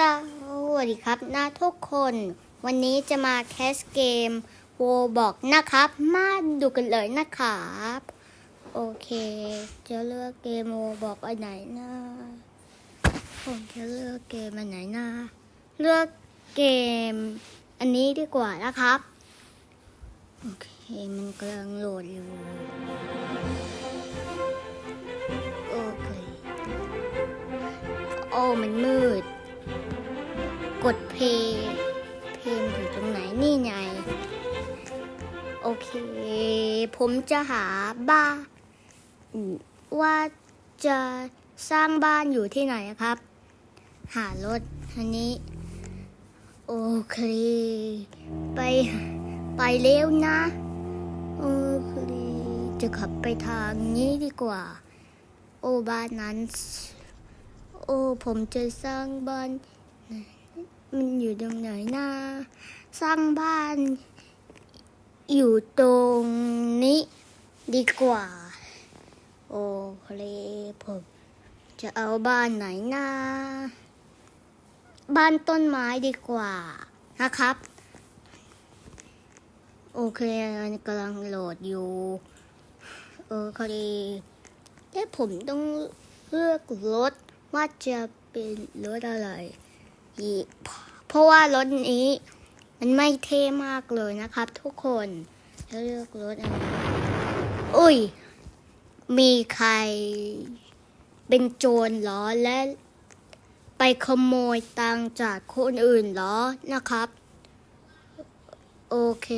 สวัสดีครับนะทุกคน วันนี้จะมาแคสเกมโวบอกนะครับ มาดูกันเลยนะครับ โอเค จะเลือกเกมโวบอกอันไหนนะผมจะเลือกเกมอันไหนนะเลือกเกมอันนี้ดีกว่านะครับ โอเคมันกำลังโหลดอยู่โอเคโอ้มันมืด กดเพย์เพย์อยู่ตรงไหนนี่ไง โอเค ผมจะหาบ้านว่าจะสร้างบ้านอยู่ที่ไหนครับ หารถอันนี้ โอเค ไปไปเร็วนะโอเคจะขับไปทางนี้ดีกว่า โอ้บ้านนั้น โอ้ผมจะสร้างบ้าน มันอยู่ตรงไหนนะ สร้างบ้าน อยู่ตรงนี้ดีกว่า โอเคผมจะเอาบ้านไหนนะ บ้านต้นไม้ดีกว่านะครับ โอเคกำลังโหลดอยู่โอเคแต่ผมต้องเลือกรถว่าจะเป็นรถอะไร เพราะว่ารถนี้ มันไม่เท่มากเลยนะครับ ทุกคนเลือกรถอะไรอุ้ย มีใครเป็นโจรเหรอและไปขโมยตังจากคนอื่นเหรอนะครับ โอเค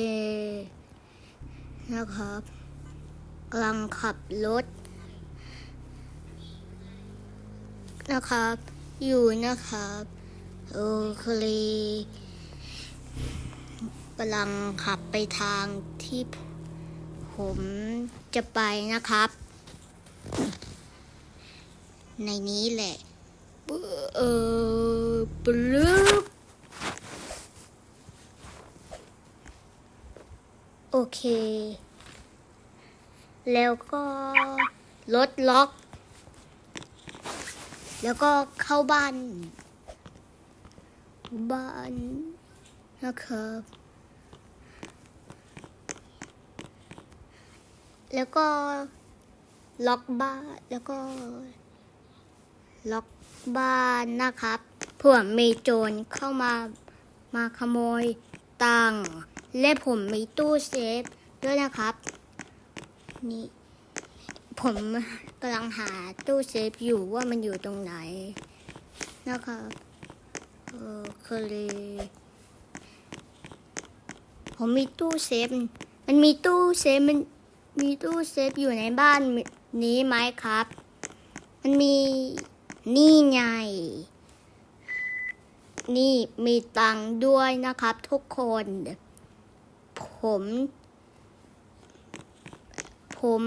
นะครับกำลังขับรถ นะครับ อยู่นะครับ โอเคกำลังขับไปทางที่ผมจะไปนะครับ ในนี้แหละ เออปลึบโอเค แล้วก็รถล็อก แล้วก็เข้าบ้าน บ้านนะครับ แล้วก็ล็อกบ้านแล้วก็ ล็อกบ้านนะครับเผื่อมีโจรเข้ามามาขโมยตังค์และผมมีตู้เซฟด้วยนะครับ นี่ ผมกำลังหาตู้เซฟอยู่ว่ามันอยู่ตรงไหนนะครับ เออเคยผมมีตู้เซฟ มันมีตู้เซฟมันมีตู้เซฟอยู่ในบ้านนี้ไหมครับ มันมีนี่ไง นี่มีตังค์ด้วยนะครับทุกคน ผม ผม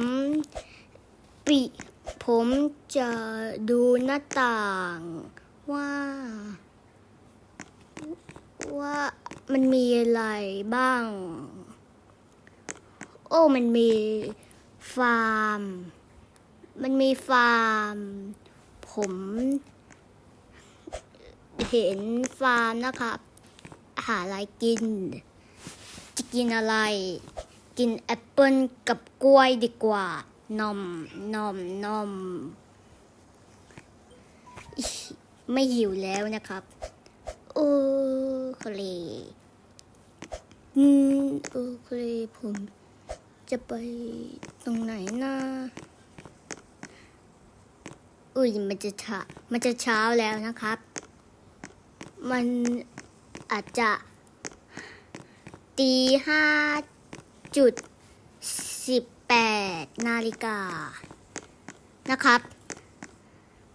ปิผมจะดูหน้าต่างว่า ว่ามันมีอะไรบ้าง โอ้ มันมีฟาร์ม มันมีฟาร์ม ผม เห็นฟาร์มนะครับ หาอะไรกิน จะกินอะไร กินแอปเปิลกับกล้วยดีกว่านมนมนม ไม่หิวแล้วนะครับ โอ้เคลอืมโอเคผมจะไปตรงไหนนะอุ้ยมันจะช้ามันจะเช้าแล้วนะครับ มันอาจจะตีห้าจุดสิบแปดนาฬิกานะครับ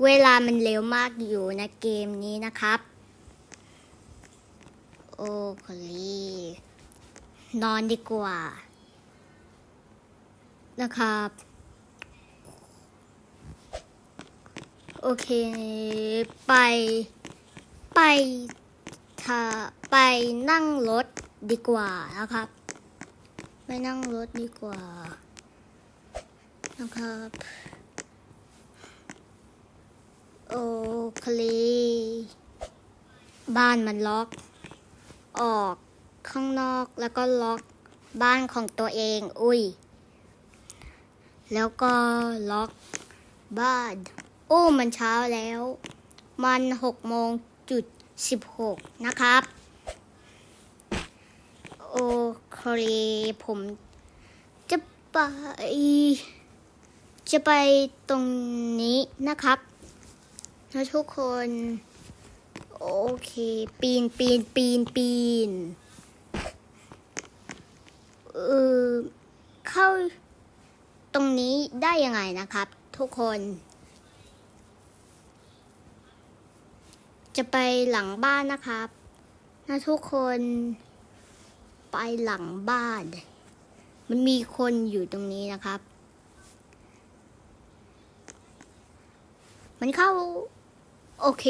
เวลามันเร็วมากอยู่ในเกมนี้นะครับ โอ้คลีนอนดีกว่า นะครับ โอเค ไป ไปถ้าไปนั่งรถดีกว่านะครับ ไปนั่งรถดีกว่า นะครับ โอเค บ้านมันล็อก ออกข้างนอกแล้วก็ล็อกบ้านของตัวเอง อุ้ย แล้วก็ล็อกบ้าน โอ้มันเช้าแล้ว มันหกโมงจุดสิบหกนะครับ โอเคผมจะไป จะไปตรงนี้นะครับนะทุกคน โอเค ปีนปีนปีนปีนเออเข้าตรงนี้ได้ยังไงนะครับ ทุกคน จะไปหลังบ้านนะครับนะทุกคนไปหลังบ้าน มันมีคนอยู่ตรงนี้นะครับ มันเข้า โอเค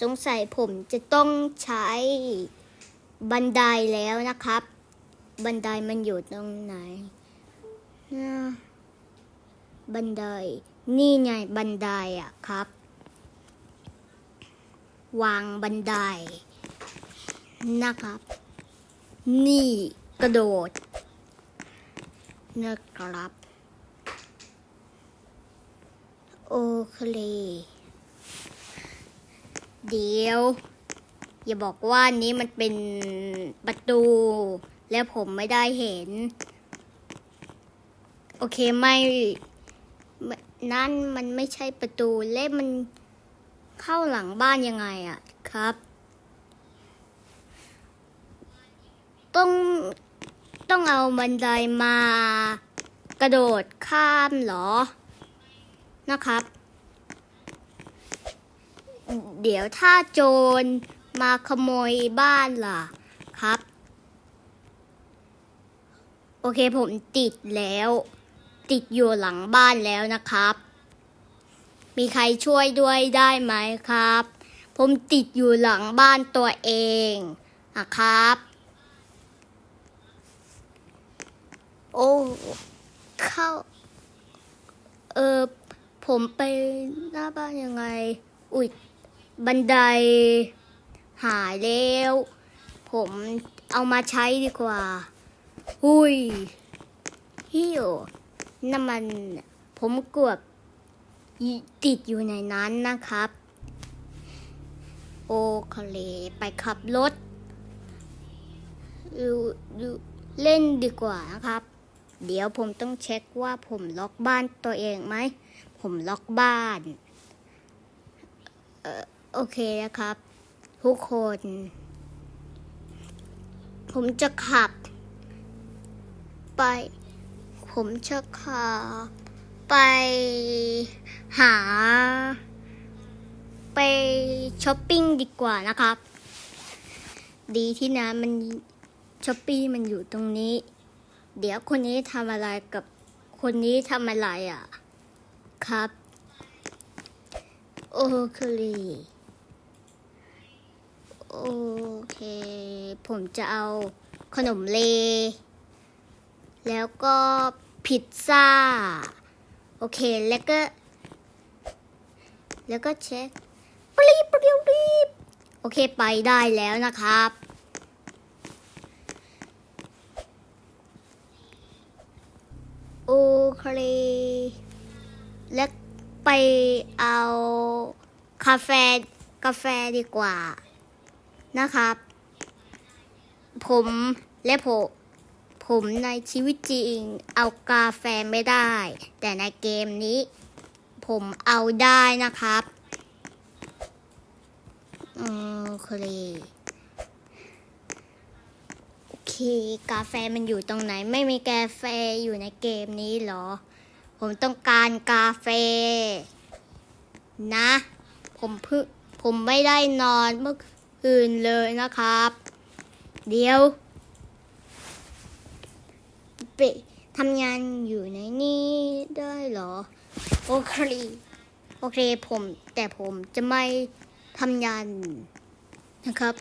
สงสัยผมจะต้องใช้บันไดแล้วนะครับ บันไดมันอยู่ตรงไหนนะบันได นี่ไงบันไดอะครับ วางบันได นะครับ นี่กระโดดนะครับ โอเค เดี๋ยว อย่าบอกว่านี้มันเป็นประตู แล้วผมไม่ได้เห็น โอเคไม่นั่นมันไม่ใช่ประตูเล่มันเข้าหลังบ้านยังไงอะครับ ต้องต้องเอาบันไดมากระโดดข้ามเหรอนะครับ เดี๋ยวถ้าโจรมาขโมยบ้านล่ะครับ โอเคผมติดแล้ว ติดอยู่หลังบ้านแล้วนะครับ มีใครช่วยด้วยได้ไหมครับ ผมติดอยู่หลังบ้านตัวเองนะครับ โอ้เข้า เออผมไปหน้าบ้านยังไง อุ๊ย บันไดหายแล้ว ผมเอามาใช้ดีกว่า อุ้ยฮิวน้ำมัน ผมเกือบติดอยู่ในนั้นนะครับ โอเคไปขับรถดูดูเล่นดีกว่านะครับ เดี๋ยวผมต้องเช็คว่าผมล็อกบ้านตัวเองไหม ผมล็อกบ้าน เอ่อ โอเคนะครับ ทุกคน ผมจะขับ ไป ผมจะขับ ไปหา ไปช้อปปิ้งดีกว่านะครับ ดีที่นะมันช้อปปี้มันอยู่ตรงนี้ เดี๋ยวคนนี้ทำอะไรกับคนนี้ทำอะไรอะ ครับ โอเคเลย โอเค ผมจะเอาขนมเล แล้วก็พิซซ่า โอเค แล้วก็ แล้วก็เช็คปรีบปรีบปรีบโอเคไปได้แล้วนะครับ โอเค แล้วไปเอา คาเฟ่กาแฟดีกว่า นะครับ ผมและผมผมในชีวิตจริงเอากาแฟไม่ได้ แต่ในเกมนี้ ผมเอาได้นะครับ อืมโอเคโอเค กาแฟมันอยู่ตรงไหน ไม่มีกาแฟอยู่ในเกมนี้เหรอ ผมต้องการกาแฟ นะ ผมเพิ่งผมไม่ได้นอนเมื่อ คืนเลยนะครับ เดี๋ยวไปทำงานอยู่ในนี่ได้เหรอ โอเค โอเคผม แต่ผมจะไม่ทำงานนะครับ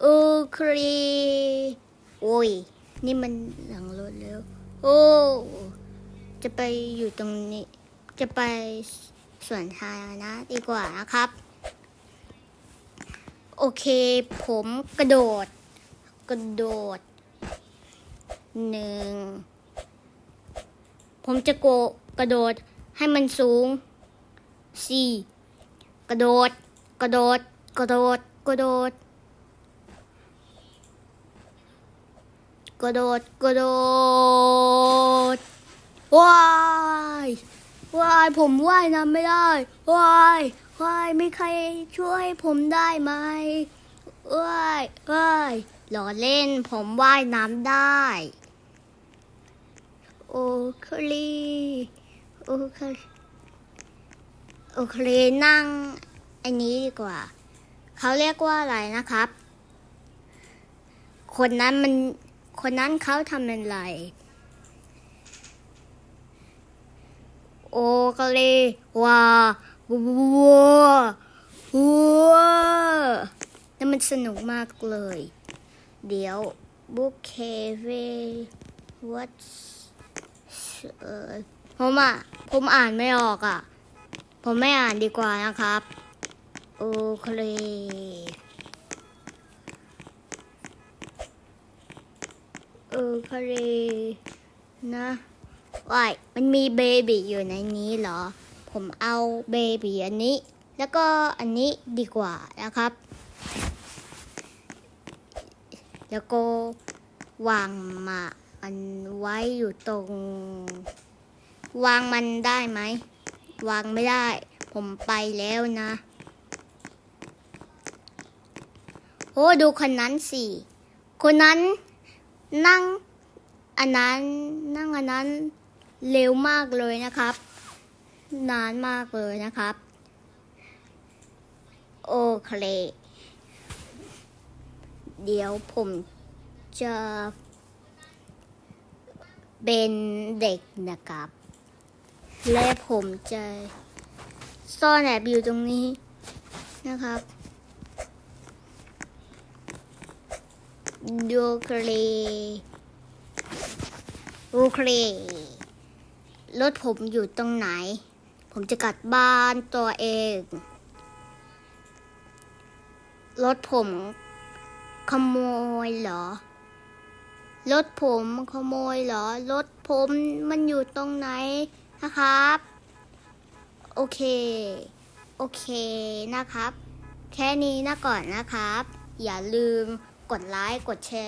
โอเค โอ้ย นี่มันหลังรถแล้ว โอ้ จะไปอยู่ตรงนี้ จะไปสวนทางนะดีกว่านะครับ โอเค ผมกระโดด กระโดดหนึ่งผมจะโกกระโดดให้มันสูงสี่กระโดด กระโดด กระโดด กระโดด กระโดด กระโดดว้า วายผมว่ายน้ำไม่ได้วายวายไม่ใครช่วยผมได้ไหมวายวายหล้อเล่นผมว่ายน้ำได้ โอเคลีโอเคโอเคนั่งอันนี้ดีกว่า เขาเรียกว่าอะไรนะครับ คนนั้นมันคนนั้นเขาทำอะไร โอเคเลวาวัววัวนั่นมันสนุกมากเลย เดี๋ยวบุกเคเว what เออผมอะผมอ่านไม่ออกอะ ผมไม่อ่านดีกว่านะครับ โอเคโอคเคนะ ว้ายมันมีเบบีอยู่ในนี้เหรอ ผมเอาเบบีอันนี้ แล้วก็อันนี้ดีกว่านะครับ แล้วก็วางมาอันไว้อยู่ตรง วางมันได้ไหม วางไม่ได้ ผมไปแล้วนะโอ้ดูคนนั้นสิคนนั้นนั่งอันนั้นนั่งอันนั้น เร็วมากเลยนะครับ นานมากเลยนะครับ โอเค เดี๋ยวผมจะเป็นเด็กนะครับ และผมจะซ่อนแอบอยู่ตรงนี้นะครับดูเคลดูเคล รถผมอยู่ตรงไหน ผมจะกลับบ้านตัวเอง รถผมขโมยเหรอ รถผมขโมยเหรอ รถผมมันอยู่ตรงไหนนะครับ โอเค โอเคนะครับ แค่นี้นะก่อนนะครับ อย่าลืมกดไลค์ กดแชร์